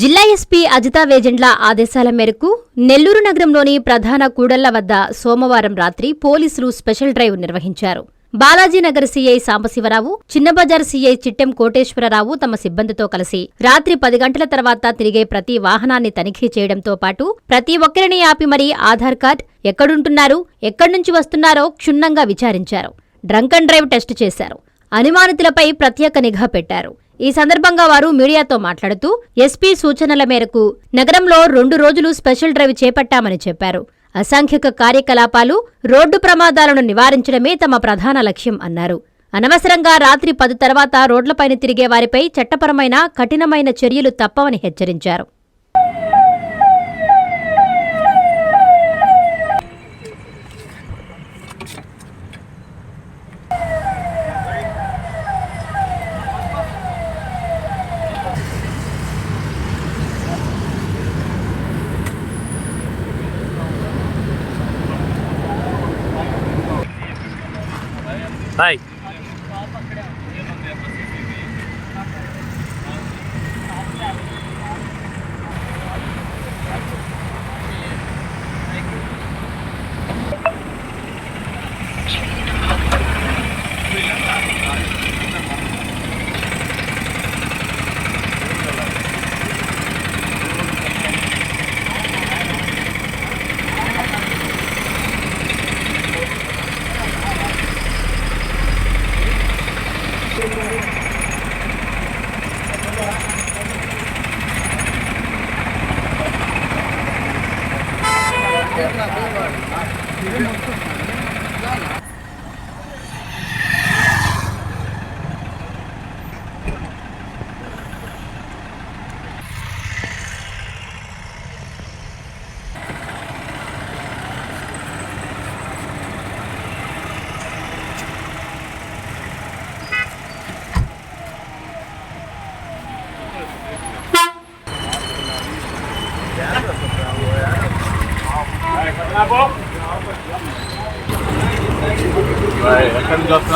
జిల్లా ఎస్పీ అజితా వేజెండ్ల ఆదేశాల మేరకు నెల్లూరు నగరంలోని ప్రధాన కూడళ్ళ వద్ద సోమవారం రాత్రి పోలీసులు స్పెషల్ డ్రైవ్ నిర్వహించారు. బాలాజీనగర్ సీఐ సాంబశివరావు చిన్నబజార్ సీఐ చిట్టెం కోటేశ్వరరావు తమ సిబ్బందితో కలిసి రాత్రి పది గంటల తర్వాత తిరిగే ప్రతి వాహనాన్ని తనిఖీ చేయడంతో పాటు ప్రతి ఒక్కరిని ఆపి మరీ ఆధార్ కార్డ్ ఎక్కడుంటున్నారు ఎక్కడ్నుంచి వస్తున్నారో క్షుణ్ణంగా విచారించారు. డ్రంక్ అండ్ డ్రైవ్ టెస్ట్ చేశారు. అనుమానితులపై ప్రత్యేక నిఘా పెట్టారు. ఈ సందర్భంగా వారు మీడియాతో మాట్లాడుతూ ఎస్పీ సూచనల మేరకు నగరంలో రెండు రోజులు స్పెషల్ డ్రైవ్ చేపట్టామని చెప్పారు. అసంఖ్యక కార్యకలాపాలు రోడ్డు ప్రమాదాలను నివారించడమే తమ ప్రధాన లక్ష్యం అన్నారు. అనవసరంగా రాత్రి పది తర్వాత రోడ్లపైన తిరిగే వారిపై చట్టపరమైన కఠినమైన చర్యలు తప్పవని హెచ్చరించారు. 拜。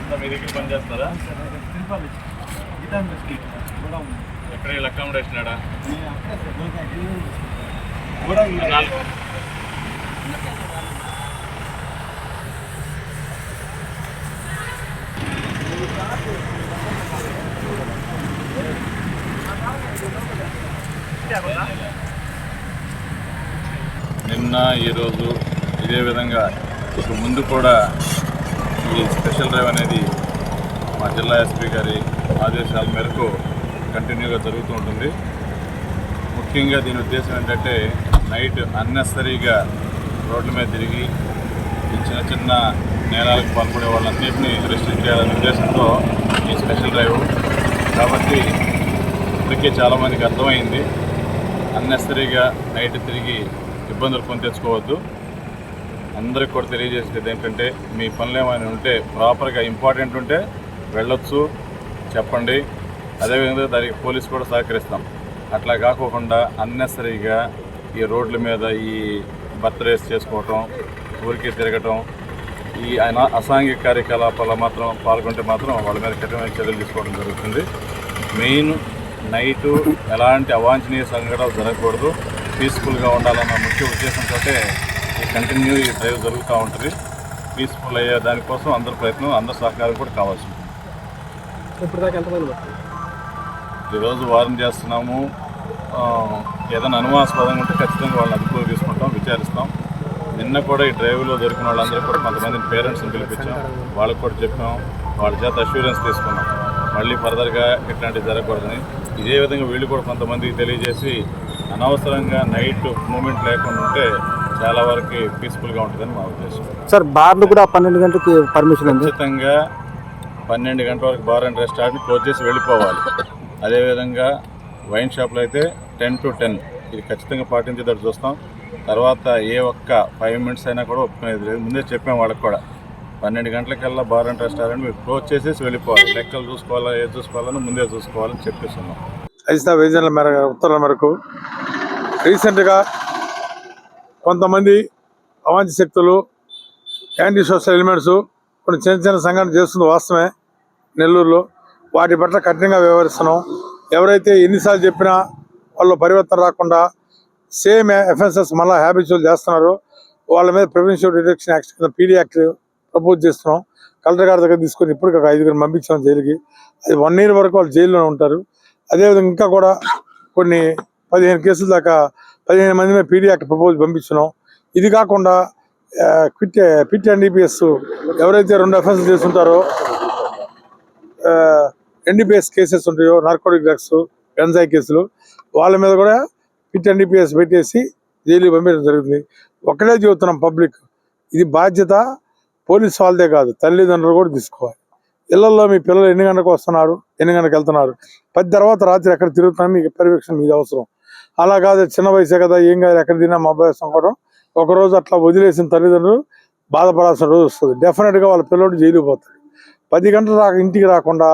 అంతా మీ దగ్గర పని చేస్తారా ఎక్కడ అకామిడేషన్ ఆడా నిన్న ఈరోజు ఇదే విధంగా ఇక ముందు కూడా ఈ స్పెషల్ డ్రైవ్ అనేది మా జిల్లా ఎస్పీ గారి ఆదేశాల మేరకు కంటిన్యూగా జరుగుతూ ఉంటుంది. ముఖ్యంగా దీని ఉద్దేశం ఏంటంటే నైట్ అన్నెసరీగా రోడ్ల మీద తిరిగి చిన్న చిన్న నేరాలకు పాల్పడే వాళ్ళందరినీ రిస్ట్రిక్ట్ చేయాలనే ఉద్దేశంతో ఈ స్పెషల్ డ్రైవ్. కాబట్టి ఇప్పటికే చాలామందికి అర్థమైంది. అన్నెసరీగా నైట్ తిరిగి ఇబ్బందులు కొని తెచ్చుకోవద్దు. అందరికి కూడా తెలియజేసేది ఏంటంటే మీ పనులు ఏమైనా ఉంటే ప్రాపర్గా ఇంపార్టెంట్ ఉంటే వెళ్ళొచ్చు చెప్పండి. అదేవిధంగా దానికి పోలీసు కూడా సహకరిస్తాం. అట్లా కాకోకుండా అన్నెసరీగా ఈ రోడ్ల మీద ఈ బర్త్డేస్ చేసుకోవటం ఊరికి తిరగటం ఈ అనా అసాంఘిక కార్యకలాపాల మాత్రం పాల్గొంటే మాత్రం వాళ్ళ మీద కఠినమైన చర్యలు తీసుకోవడం జరుగుతుంది. మెయిన్ నైటు ఎలాంటి అవాంఛనీయ సంఘటనలు జరగకూడదు. పీస్ఫుల్గా ఉండాలన్న ముఖ్య ఉద్దేశంతో ఈ కంటిన్యూ ఈ డ్రైవ్ జరుగుతూ ఉంటుంది. పీస్ఫుల్ అయ్యే దానికోసం అందరి ప్రయత్నం అందరి సహకారం కూడా కావాల్సి ఉంటుంది. ఈరోజు వారం చేస్తున్నాము. ఏదైనా అనుమానాస్పదంగా ఉంటే ఖచ్చితంగా వాళ్ళని అదుపులో తీసుకుంటాం విచారిస్తాం. నిన్న కూడా ఈ డ్రైవ్లో దొరికిన వాళ్ళందరూ కూడా కొంతమంది పేరెంట్స్ని పిలిపించాం. వాళ్ళకి కూడా చెప్పాం. వాళ్ళ చేత అష్యూరెన్స్ తీసుకున్నాం. మళ్ళీ ఫర్దర్గా ఇట్లాంటివి జరగకూడదని. ఇదే విధంగా వీళ్ళు కూడా కొంతమందికి తెలియజేసి అనవసరంగా నైట్ మూమెంట్ లేకుండా ఉంటే చాలా వరకు పీస్ఫుల్గా ఉంటుందని మా ఉద్దేశం. సార్ బార్లు కూడా పన్నెండు గంటలకి పర్మిషన్ ఖచ్చితంగా పన్నెండు గంటల వరకు బార్ అండ్ రెస్టారెంట్ క్లోజ్ చేసి వెళ్ళిపోవాలి. అదేవిధంగా వైన్ షాప్లో అయితే టెన్ టు టెన్ ఇది ఖచ్చితంగా పాటించేటట్టు చూస్తాం. తర్వాత ఏ ఒక్క ఫైవ్ మినిట్స్ అయినా కూడా ఒప్పుకునేది లేదు. ముందే చెప్పాం వాళ్ళకి కూడా. పన్నెండు గంటలకల్లా బార్ అండ్ రెస్టారెంట్ మీరు క్లోజ్ చేసేసి వెళ్ళిపోవాలి. లెక్కలు చూసుకోవాలా ఏది చూసుకోవాలని ముందే చూసుకోవాలని చెప్పేస్తున్నాం ఐస్తా వేజన్ల మేర ఉత్తర్వుల మేరకు రీసెంట్గా కొంతమంది అవాంఛ శక్తులు యాంటీ సోషల్ ఎలిమెంట్స్ కొన్ని చిన్న చిన్న సంఘటన చేస్తుంది వాస్తవమే నెల్లూరులో. వాటి పట్ల కఠినంగా వ్యవహరిస్తున్నాం. ఎవరైతే ఎన్నిసార్లు చెప్పినా వాళ్ళు పరివర్తన రాకుండా సేమ్ ఎఫెన్సెస్ మళ్ళీ హ్యాబిచువల్ చేస్తున్నారో. వాళ్ళ మీద ప్రివెన్షన్ డిటెక్షన్ యాక్ట్ కింద పీడీ యాక్ట్ ప్రపోజ్ చేస్తున్నాం. కలెక్టర్ గారి దగ్గర తీసుకొని ఇప్పటికి ఒక ఐదుగురు పంపించాం జైలుకి. అది వన్ ఇయర్ వరకు వాళ్ళు జైల్లో ఉంటారు. అదేవిధంగా ఇంకా కూడా కొన్ని పదిహేను కేసుల దాకా పదిహేను మంది మీద పీడీ యాక్ట్ ప్రపోజ్ పంపించినాం ఇది కాకుండా క్విట్ పిట్ ఎన్డీపీఎస్ ఎవరైతే రెండు అఫెన్స్ చేస్తుంటారో ఎన్డీపీఎస్ కేసెస్ ఉంటాయో నార్కోటిక్ డ్రగ్స్ గంజాయి కేసులు వాళ్ళ మీద కూడా పిట్ ఎన్డీపీఎస్ పెట్టేసి జైలు పంపించడం జరుగుతుంది. ఒకటే చెబుతున్నాం పబ్లిక్ ఇది బాధ్యత పోలీస్ వాళ్ళదే కాదు తల్లిదండ్రులు కూడా తీసుకోవాలి. ఇళ్ళలో మీ పిల్లలు ఎన్ని గంటలకు వస్తున్నారు? ఎన్ని గంటలకు వెళ్తున్నారు. పది తర్వాత రాత్రి ఎక్కడ తిరుగుతున్నా మీకు పర్యవేక్షణ మీద అవసరం. అలా కాదు చిన్న వయసే కదా ఏం కాదు ఎక్కడ తిన్నా మా అబ్బాయి అనుకోవడం ఒకరోజు అట్లా వదిలేసిన తల్లిదండ్రులు బాధపడాల్సిన రోజు వస్తుంది. డెఫినెట్గా వాళ్ళ పిల్లడు జైలు పోతాడు. పది గంటలు రాక ఇంటికి రాకుండా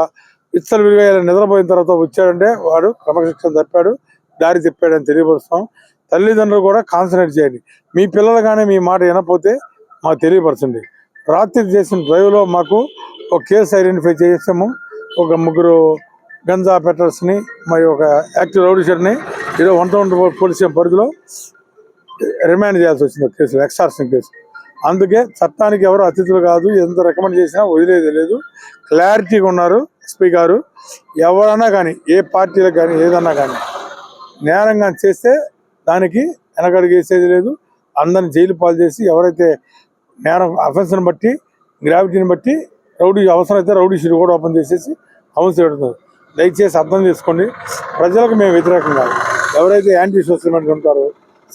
విత్తలు విరిగా నిద్రపోయిన తర్వాత వచ్చాడంటే వాడు క్రమశిక్షణ తప్పాడు దారి తిప్పాడని తెలియపరుస్తాం. తల్లిదండ్రులు కూడా కాన్సన్ట్రేట్ చేయండి. మీ పిల్లలు కానీ మీ మాట వినపోతే మాకు తెలియపరచండి. రాత్రి చేసిన డ్రైవ్లో మాకు ఒక కేసు ఐడెంటిఫై చేసాము ఒక ముగ్గురు గంజా పెటర్స్ని మరి ఒక యాక్టివ్ రౌడీషర్ని ఈరోజు వన్ టౌన్ పోలీస్ పరిధిలో రిమాండ్ చేయాల్సి వచ్చింది కేసు ఎక్సార్షన్ కేసు. అందుకే చట్టానికి ఎవరు అతిథులు కాదు ఎంత రికమెండ్ చేసినా వదిలేదు లేదు. క్లారిటీగా ఉన్నారు ఎస్పీ గారు. ఎవరైనా కానీ ఏ పార్టీలకు కానీ ఏదన్నా కానీ నేరంగా చేస్తే దానికి వెనకడుగేసేది లేదు. అందరిని జైలు పాలు చేసి ఎవరైతే నేరం అఫెన్స్ని బట్టి గ్రావిటీని బట్టి రౌడీ అవసరమైతే రౌడీ షీట్ కూడా ఓపెన్ చేసేసి హౌస్ పెడుతున్నారు దయచేసి అర్థం చేసుకోండి. ప్రజలకు మేము వ్యతిరేకం కాదు. ఎవరైతే యాంటీ సోషల్ ఉంటారో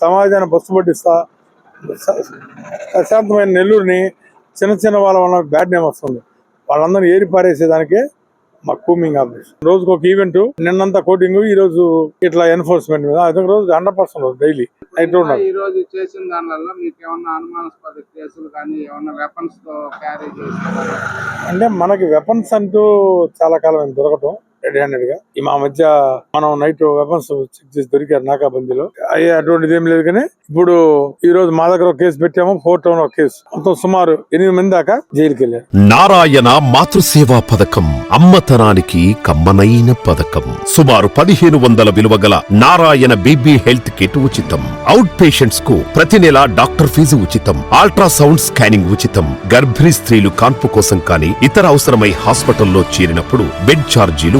సమాజాన్ని బస్సు పట్టిస్తా ప్రశాంతమైన నెల్లూరుని చిన్న చిన్న వాళ్ళ వల్ల బ్యాడ్ నేమ్ వస్తుంది. వాళ్ళందరినీ ఏరి పారేసేదానికే మా కూమింగ్ ఆపరేషన్ రోజుకు ఒక ఈవెంట్ నిన్నంతా కోటింగ్ ఈ రోజు ఇట్లా ఎన్ఫోర్స్మెంట్ మీద. అదే రోజు హండ్రెడ్ పర్సెంట్ డైలీ నైట్ ఈ రోజు చేసిన దానివల్ల మీకు ఏమన్నా అనుమానాస్పద కేసులు కానీ ఏమన్నా వెపన్స్తో క్యారీ చేసిన అంటే మనకి వెపన్స్ అంటూ చాలా కాలం దొరకటం. రెడీ హ్యాండెడ్గా ఈ మా మధ్య మనం నైట్ వెపన్స్ చెక్ చేసి దొరికారు నాకాబందీలో. అయ్యే అటువంటిది ఏం లేదు కానీ ఇప్పుడు ఈ రోజు మా దగ్గర ఒక కేసు పెట్టాము ఫోర్ టౌన్ ఒక కేసు. మొత్తం సుమారు ఎనిమిది మంది దాకా జైలుకి వెళ్ళారు. నారాయణ మాతృసేవా పథకం అమ్మతనానికి కమ్మనైన పథకం. సుమారు పదిహేను వందల విలువ గల నారాయణ బీబీ హెల్త్ కిట్ ఉచితం. అవుట్ పేషెంట్స్కు ప్రతి నెల డాక్టర్ ఫీజు ఉచితం. అల్ట్రాసౌండ్ స్కానింగ్ ఉచితం. గర్భిణీ స్త్రీలు కాన్పు కోసం కానీ ఇతర అవసరమై హాస్పిటల్లో చేరినప్పుడు బెడ్ ఛార్జీలు